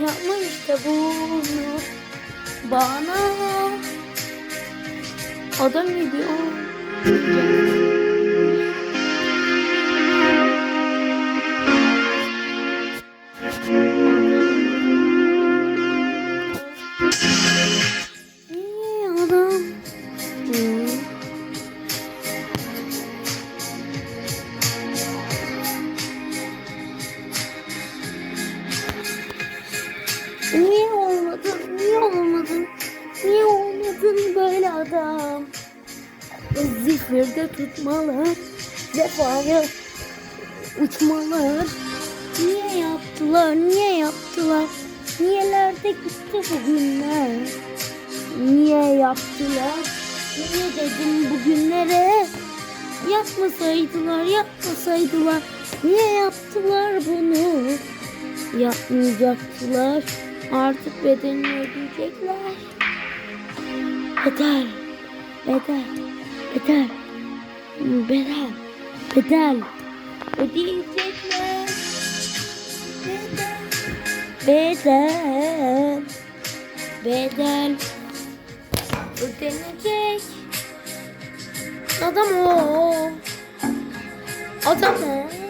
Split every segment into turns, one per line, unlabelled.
Yapma işte bunu. Bana adam gibi ol. Niye olmadın? Niye olmadın? Niye olmadın böyle adam? Zifirde tutmalı, defaya uçmalı. Niye yaptılar? Niye yaptılar? Niyelerde gitti bu günler? Niye yaptılar? Niye dedim bugünlere? Yapmasaydılar, yapmasaydılar. Niye yaptılar bunu? Yapmayacaktılar. Artık bedelini ödeyecekler. Bedel, bedel, bedel, bedel, bedel. Ödeyecekler. Bedel, bedel, ödenecek. Adam o. Adam o.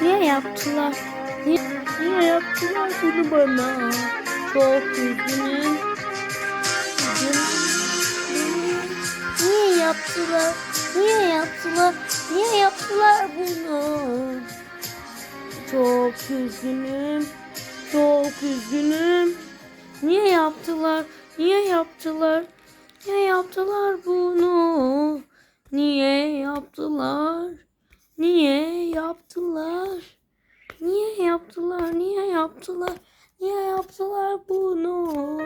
Niye yaptılar? Niye, niye yaptılar bunu bana? Çok. Üzgünüm. Niye yaptılar? Niye yaptılar? Niye yaptılar bunu? Çok üzgünüm. Çok üzgünüm. Niye yaptılar? Niye yaptılar? Niye yaptılar bunu? Niye yaptılar? Niye yaptılar? Niye yaptılar? Niye yaptılar? Niye yaptılar bunu?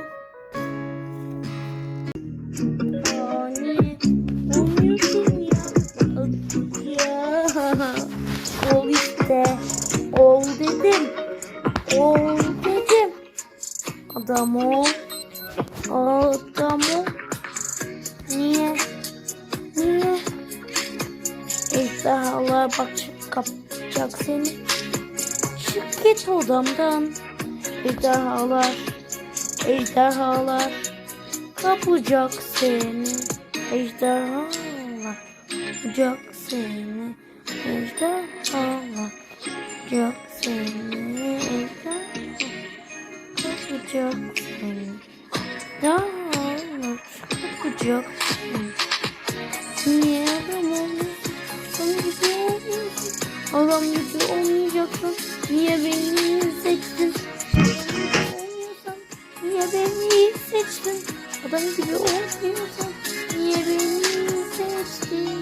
Adam ol. Adam ol. Niye? Niye? Ejderhalar bak kapacak seni. Çık git odamdan. Ejderhalar, ejderhalar kapacak seni. Ejderhalar kapacak seni. Ejderhalar kapacak seni. Ejderhalar kapacak seni. Ejderhalar kapacak seni. Niye adam olmuyorsun? Adam gibi olmuyorsun. Adam gibi olmayacaksın. Niye beni seçtin? Niye beni seçtin? Adam gibi olmuyorsan niye beni seçtin?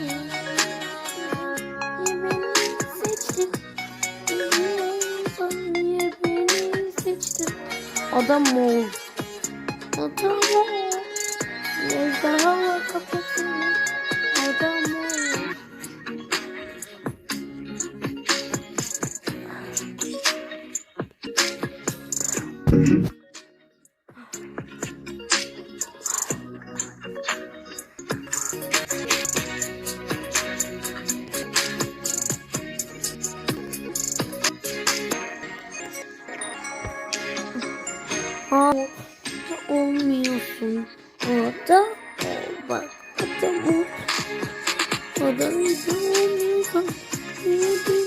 Adam ol. Adam ol. Ejderha kafasını. Adam olmuyorsun. Orada ol bak. Adam ol. Adam gibi olmuyorsan niye